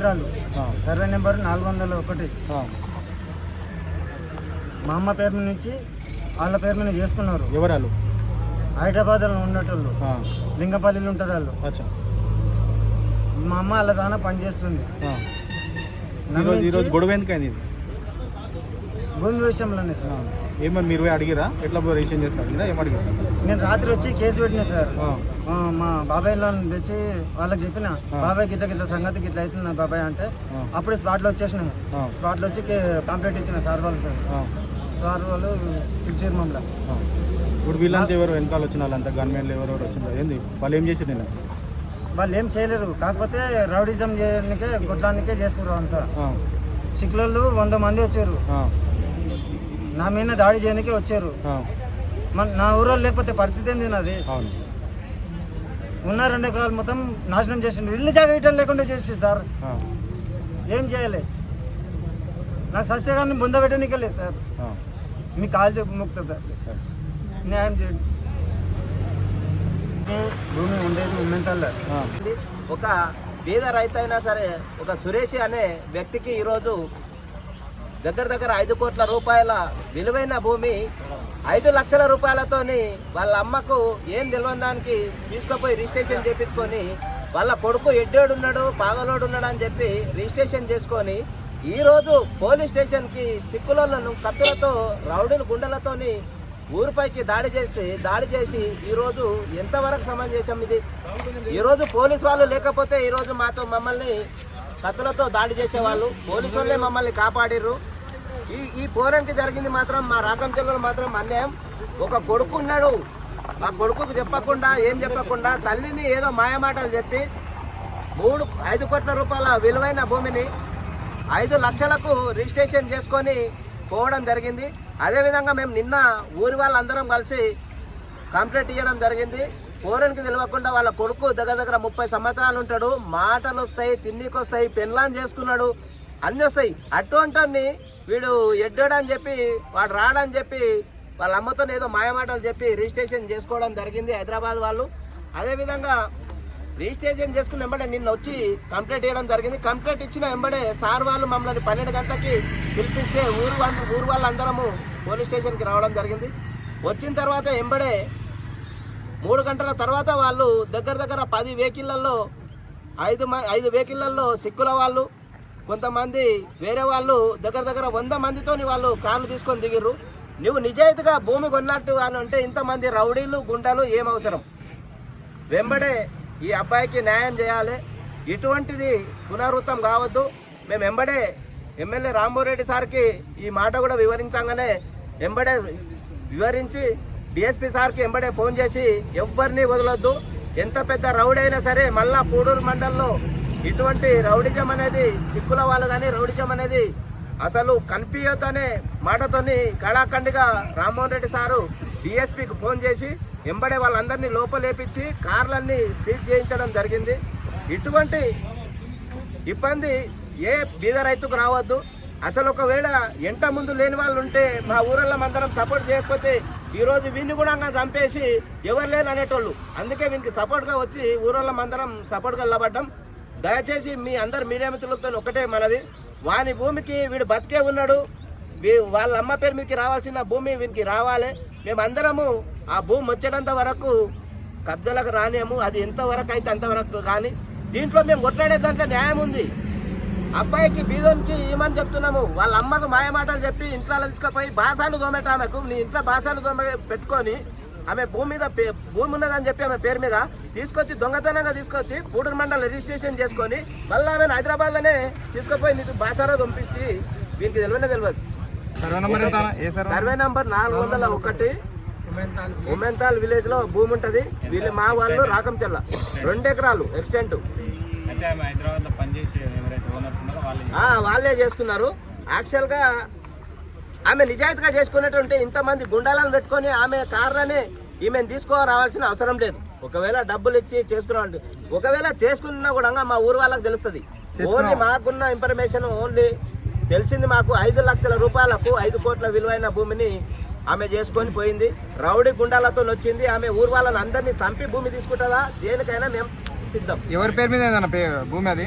ఆ, survey number నాలుగు వందల ఒకటి. మా అమ్మ పేరు నుంచి వాళ్ళ పేరు మీద చేసుకున్నారు. ఎవరాలు హైదరాబాద్లో ఉన్నటోళ్ళు. ఆ, లింగపల్లిలో ఉంటారు వాళ్ళు అచ్చా. మా అమ్మ వాళ్ళ దాన పనిచేస్తుంది. ఈరోజు గొడవ ఎందుకు అయింది ఇది భూమి విషయంలోనే సార్. ఏమని మీరు పోయి అడిగిరా? ఎట్లా పోయి రిజిస్ట్రేషన్ చేస్తారు? అడిగిరా? ఏం అడిగారు? నేను రాత్రి వచ్చి కేసు పెట్టిన సార్. ఆ, మా బాబాయ్లో తెచ్చి వాళ్ళకి చెప్పిన. బాబాయ్ గిట్ల గిట్ల సంగతి గిట్ల అవుతుంది బాబాయ్ అంటే ఆ, అప్పుడే స్పాట్లో వచ్చేసినాము ఆ, స్పాట్లో వచ్చి కంప్లైంట్ ఇచ్చిన సార్ వాళ్ళకి ఆ, సార్ వాళ్ళు ఇచ్చారు మమ్మల్ని. ఆ. ఇప్పుడు వీళ్ళంతా ఎవరు? వెనకాల వచ్చిన వాళ్ళంతా గవర్నమెంట్ ఎవరెవరు వచ్చినారు ఏంది? వాళ్ళు ఏం నేను వాళ్ళు ఏం చేయలేరు. కాకపోతే రౌడిజం చేయడానికే కొట్టడానికే చేస్తారు అంతా. సిక్కులలో వంద మంది వచ్చారు. నా మీద దాడి చేయడానికే వచ్చారు. మన నా ఊరో లేకపోతే పరిస్థితి ఏంది నాది? అవును. ఉన్న రెండు ఎకరాలు మొత్తం నాశనం చేసిండు. ఇల్లు జాగా ఇటలు లేకుండా చేసి సార్. ఏం చేయాలి? నాకు సస్తే కానీ బుంద పెట్టడానికే లేదు సార్. మీ కాల్ చెప్పి ముక్తా సార్. సరే. న్యాయం చేయండి. భూమి ఉండేది ఉమ్మెంతల్లో. ఒక బీద రైతు అయినా సరే ఒక సురేష్ అనే వ్యక్తికి ఈరోజు దగ్గర దగ్గర ఐదు కోట్ల రూపాయల విలువైన భూమి ఐదు లక్షల రూపాయలతోని వాళ్ళ అమ్మకు ఏం తెలియని దానికి తీసుకుపోయి రిజిస్ట్రేషన్ చేపించుకొని వాళ్ళ కొడుకు ఎడ్డోడు ఉన్నాడు పాగలోడు ఉన్నాడు అని చెప్పి రిజిస్ట్రేషన్ చేసుకొని ఈరోజు పోలీస్ స్టేషన్కి చిక్కులను కత్తులతో రౌడీలు గుండెలతోని ఊరిపైకి దాడి చేస్తే దాడి చేసి ఈరోజు ఎంతవరకు సమంజసం ఇది? ఈరోజు పోలీస్ వాళ్ళు లేకపోతే ఈరోజు మాతో మమ్మల్ని కత్తులతో దాడి చేసేవాళ్ళు. పోలీసు వాళ్ళే మమ్మల్ని కాపాడిర్రు. ఈ ఈ పోరానికి జరిగింది మాత్రం మా రాకం జిల్లాలో మాత్రం అన్యాయం. ఒక కొడుకు ఉన్నాడు. ఆ కొడుకుకు చెప్పకుండా ఏం చెప్పకుండా తల్లిని ఏదో మాయమాటలు చెప్పి మూడు ఐదు కోట్ల రూపాయల విలువైన భూమిని ఐదు లక్షలకు రిజిస్ట్రేషన్ చేసుకొని పోవడం జరిగింది. అదేవిధంగా మేము నిన్న ఊరి వాళ్ళందరం కలిసి కంప్లైంట్ ఇవ్వడం జరిగింది. పోరనికి తెలియకుండా వాళ్ళ కొడుకు దగ్గర దగ్గర ముప్పై సంవత్సరాలు ఉంటాడు. మాటలు వస్తాయి తిండికి వస్తాయి పెన్లాన్ చేసుకున్నాడు. అన్నీ వస్తాయి. అటువంటి వీడు ఎడ్డాడని చెప్పి వాడు రాడని చెప్పి వాళ్ళ అమ్మతో ఏదో మాయమాటలు చెప్పి రిజిస్ట్రేషన్ చేసుకోవడం జరిగింది హైదరాబాద్ వాళ్ళు. అదేవిధంగా రిజిస్ట్రేషన్ చేసుకున్న వెంబడే నిన్న వచ్చి కంప్లైంట్ ఇవ్వడం జరిగింది. కంప్లైంట్ ఇచ్చిన వెంబడే సార్ వాళ్ళు మమ్మల్ని పన్నెండు గంటలకి పిలిపిస్తే ఊరు వాళ్ళు ఊరు వాళ్ళందరము పోలీస్ స్టేషన్కి రావడం జరిగింది. వచ్చిన తర్వాత వెంబడే మూడు గంటల తర్వాత వాళ్ళు దగ్గర దగ్గర పది వెహికల్లలో ఐదు మ- ఐదు వెహికల్లలో సిక్కుల వాళ్ళు కొంతమంది వేరే వాళ్ళు దగ్గర దగ్గర వంద మందితోని వాళ్ళు కార్లు తీసుకొని దిగిర్రు. నువ్వు నిజాయితీగా భూమి కొన్నట్టు అని అంటే ఇంతమంది రౌడీలు గుండాలు ఏం అవసరం? వెంబడే ఈ అబ్బాయికి న్యాయం చేయాలి. ఇటువంటిది పునరావృతం కావద్దు. మేము వెంబడే ఎమ్మెల్యే రాంబోరెడ్డి సార్కి ఈ మాట కూడా వివరించగానే వెంబడే వివరించి డిఎస్పీ సార్కి వెంబడే ఫోన్ చేసి ఎవ్వరిని వదలొద్దు. ఎంత పెద్ద రౌడీ అయినా సరే మళ్ళా పూడూరు మండలంలో ఇటువంటి రౌడిజం అనేది చిక్కుల వాళ్ళు కానీ రౌడిజం అనేది అసలు కనిపించొద్దనే మాటతోని కళాఖండిగా రామ్మోహన్ రెడ్డి సారు డిఎస్పీకి ఫోన్ చేసి వెంబడే వాళ్ళందరినీ లోపలేపించి కార్లన్నీ సీజ్ చేయించడం జరిగింది. ఇటువంటి ఇబ్బంది ఏ బీద రైతుకు రావద్దు. అసలు ఒకవేళ ఎంట ముందు లేని వాళ్ళు ఉంటే మా ఊరల్లో అందరం సపోర్ట్ చేయకపోతే ఈరోజు వీళ్ళు కూడా చంపేసి ఎవరు లేరు అనేటోళ్ళు. అందుకే వీనికి సపోర్ట్గా వచ్చి ఊరోళ్ళం అందరం సపోర్ట్గా నిలబడ్డాం. దయచేసి మీ అందరు మీడియా మిత్రులతో ఒకటే మనవి. వాని భూమికి వీడు బతికే ఉన్నాడు. వాళ్ళ అమ్మ పేరు మీదకి రావాల్సిన భూమి వీనికి రావాలి. మేమందరము ఆ భూమి వచ్చేటంత వరకు కబ్జలకు రానేము అది ఎంతవరకు అయితే అంతవరకు కానీ దీంట్లో మేము కొట్లాడే దాంట్లో న్యాయం ఉంది. అబ్బాయికి బీదోనికి ఏమని చెప్తున్నాము? వాళ్ళ అమ్మకు మాయమాటలు చెప్పి ఇంట్లో తీసుకుపోయి బాసాలు దోమేట ఆమెకు. నీ ఇంట్లో బాసాలు దోమ పెట్టుకొని ఆమె భూమి మీద భూమి ఉన్నదని చెప్పి ఆమె పేరు మీద తీసుకొచ్చి దొంగతనంగా తీసుకొచ్చి పూడూరు మండలం రిజిస్ట్రేషన్ చేసుకొని మళ్ళీ ఆమెను హైదరాబాద్లోనే తీసుకుపోయి నీకు బాసాలో పంపించి దీనికి తెలియనే తెలియదు. సర్వే నంబర్ నాలుగు వందల ఒకటి. ఉమెంతాల్ విలేజ్లో భూమి ఉంటది. వీళ్ళు మా వాళ్ళు రాకంచెల్ల. రెండు ఎకరాలు ఎక్స్టెంట్ అయితే ఆమె హైదరాబాద్లో పనిచేసి ఎవరైతే ఓనర్స్ ఉన్నారో వాళ్ళు ఆ, వాళ్ళే చేసుకున్నారు. యాక్చువల్గా ఆమె నిజాయితీగా చేసుకున్నట్టుంటే ఇంతమంది గుండాలను పెట్టుకొని ఆమె కార్లని ఈమెను తీసుకో రావాల్సిన అవసరం లేదు. ఒకవేళ డబ్బులు ఇచ్చి చేసుకున్నామంటే ఒకవేళ చేసుకున్నా కూడా మా ఊరు వాళ్ళకి తెలుస్తుంది. ఓన్లీ మాకున్న ఇన్ఫర్మేషన్ ఓన్లీ తెలిసింది మాకు ఐదు లక్షల రూపాయలకు ఐదు కోట్ల విలువైన భూమిని ఆమె చేసుకొని పోయింది. రౌడీ గుండాలతో వచ్చింది ఆమె ఊరు వాళ్ళని అందరినీ చంపి భూమి తీసుకుంటుందా? దేనికైనా మేము ఎవరి పేరు మీద ఏదైనా భూమి అది?